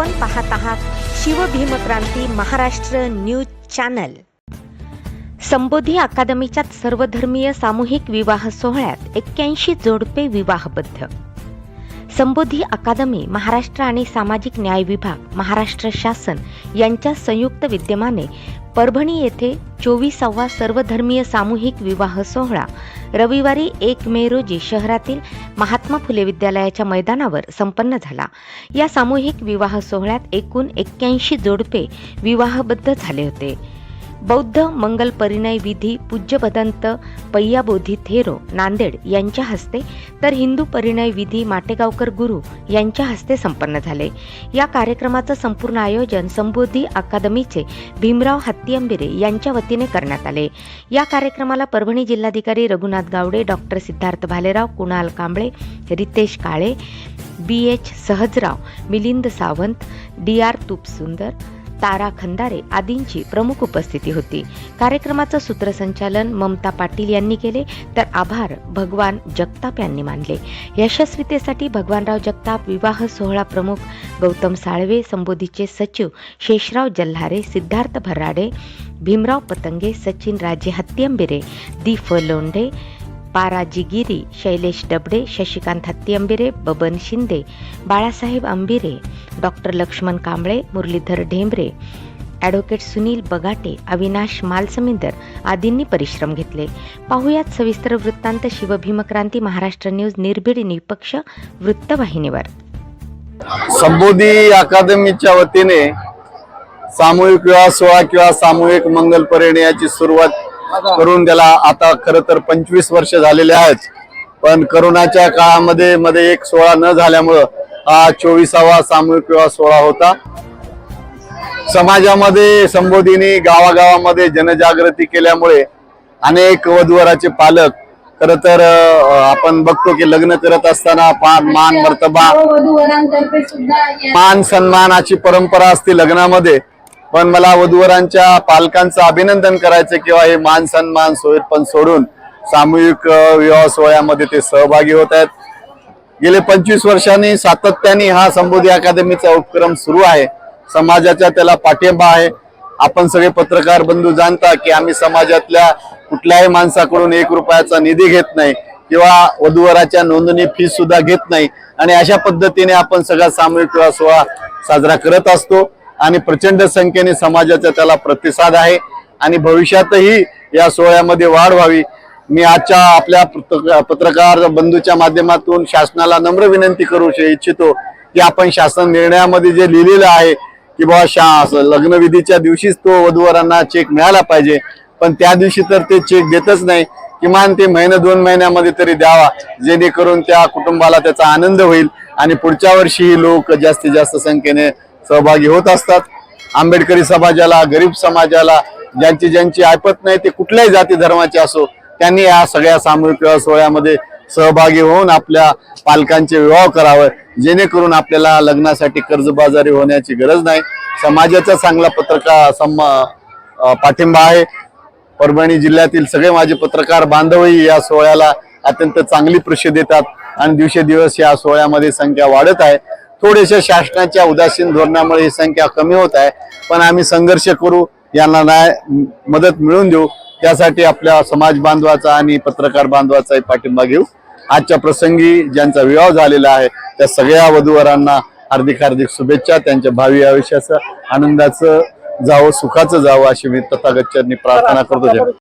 आपण पाहत आहात शिवभीमक्रांती महाराष्ट्र न्यूज चॅनल. संबोधी अकादमीच्या सर्वधर्मीय सामूहिक विवाह सोहळ्यात एक्क्याऐंशी जोडपे विवाहबद्ध. संबोधी अकादमी महाराष्ट्र आणि सामाजिक न्याय विभाग महाराष्ट्र शासन यांच्या संयुक्त विद्यमाने परभणी येथे चोवीसावा सर्वधर्मीय सामूहिक विवाह सोहळा रविवारी एक मे रोजी शहरातील महात्मा फुले विद्यालयाच्या मैदानावर संपन्न झाला. या सामूहिक विवाह सोहळ्यात एकूण एक्क्याऐंशी जोडपे विवाहबद्ध झाले होते. बौद्ध मंगल परिणय विधी पूज्यपदंत पय्याबोधी थेरो नांदेड यांच्या हस्ते तर हिंदू परिणय विधी माटेगावकर गुरु यांच्या हस्ते संपन्न झाले. या कार्यक्रमाचं संपूर्ण आयोजन संबोधी अकादमीचे भीमराव हत्तीअंबिरे यांच्या वतीने करण्यात आले. या कार्यक्रमाला परभणी जिल्हाधिकारी Raghunath Gawade doctor Siddharth Bhalerao Kunal Kamble Ritesh Kale B H Sahajrao Milind Sawant D R Tupsundar Tara Khandare आदींची प्रमुख उपस्थिती होती. कार्यक्रमाचं सूत्रसंचालन ममता पाटील यांनी केले तर आभार भगवान जगताप यांनी मानले. यशस्वीतेसाठी भगवानराव जगताप विवाह सोहळा प्रमुख गौतम साळवे संबोधीचे सचिव Sheshrao जल्हारे Siddharth Bharade Bhimrao Patange Sachin Raje Hattiambire D F Londhe Paraji Giri Shailesh Dabde Shashikant Hattiambire Baban Shinde Balasaheb Ambire doctor Laxman Kamble Muralidhar Dhembare advocate Sunil Bagate Avinash Malsamindar आदींनी परिश्रम घेतले. पाहुयात सविस्तर वृत्तांत शिवभीमक्रांती महाराष्ट्र न्यूज निर्भीड निपक्ष वृत्तवाहिनीवर. संबोधी अकादमीच्या वतीने सामूहिक विवाह सोहळा किंवा सामूहिक मंगल परिणयाची सुरुवात करून त्याला आता खर तर पंचवीस वर्ष झालेले आहेत. पण करोनाच्या काळामध्ये मध्ये एक सोहळा न झाल्यामुळं हा चोवीसावा सामूहिक विवाह सोहळा होता. समाजामध्ये संबोधीने गावागावामध्ये जनजागृती केल्यामुळे अनेक वधूवराचे पालक खर तर आपण बघतो की लग्न करत असताना पान मान मर्तबा मान सन्मानाची परंपरा असते लग्नामध्ये. पण मला वधूवरांच्या पालकांचं अभिनंदन करायचं किंवा हे मान सन्मान सोयीत पण सोडून सामूहिक विवाह सोहळ्यामध्ये ते सहभागी होत आहेत. गेले पंचवीस वर्षांनी सातत्याने हा संबोधी अकादमीचा उपक्रम सुरू आहे. समाजाच्या त्याला पाठिंबा आहे. आपण सगळे पत्रकार बंधू जाणता की आम्ही समाजातल्या कुठल्याही माणसाकडून एक रुपयाचा निधी घेत नाही किंवा वधूवराच्या नोंदणी फीस सुद्धा घेत नाही. आणि अशा पद्धतीने आपण सगळा सामूहिक विवाह सोहळा साजरा करत असतो. आणि प्रचंड संख्येने समाजाचा त्याला प्रतिसाद आहे. आणि भविष्यातही या सोहळ्यामध्ये वाढ व्हावी. मी आजच्या आपल्या पत्रकार बंधूच्या माध्यमातून शासनाला नम्र विनंती करू श- इच्छितो की आपण शासन निर्णयामध्ये जे लिहिलेलं आहे की बाबा शा असं लग्नविधीच्या दिवशीच तो वधूवरांना चेक मिळाला पाहिजे. पण त्या दिवशी तर ते चेक देतच नाही. किमान ते महिने दोन महिन्यामध्ये तरी द्यावा. जेणेकरून त्या कुटुंबाला त्याचा आनंद होईल. आणि पुढच्या वर्षी लोक जास्तीत जास्त संख्येने सहभागी होत असतात. आंबेडकरी समाजाला गरीब समाजाला ज्यांची ज्यांची ऐपत नाही ते कुठल्याही जाती धर्माचे असो त्यांनी या सगळ्या सामूहिक विवाह सोहळ्यामध्ये सहभागी होऊन आपल्या पालकांचे विवाह करावे जेणेकरून आपल्याला लग्नासाठी कर्जबाजारी होण्याची गरज नाही. समाजाचा चांगला पत्रकार सम पाठिंबा आहे. परभणी जिल्ह्यातील सगळे माझे पत्रकार बांधवही या सोहळ्याला अत्यंत चांगली प्रसिद्ध देतात आणि दिवसेदिवस या सोहळ्यामध्ये संख्या वाढत आहे. थोडेशा शासनाच्या उदासीन धोरणामुळे ही संख्या कमी होत आहे. पण आम्ही संघर्ष करू यांना न्याय मदत मिळवून देऊ. त्यासाठी आपल्या समाज बांधवाचा आणि पत्रकार बांधवाचाही पाठिंबा घेऊ. आजच्या प्रसंगी ज्यांचा विवाह झालेला आहे त्या सगळ्या वधूवरांना हार्दिक हार्दिक शुभेच्छा. त्यांच्या भावी आयुष्याचं आनंदाचं जावं सुखाचं जावं अशी मी तथागतचरणी प्रार्थना करतो.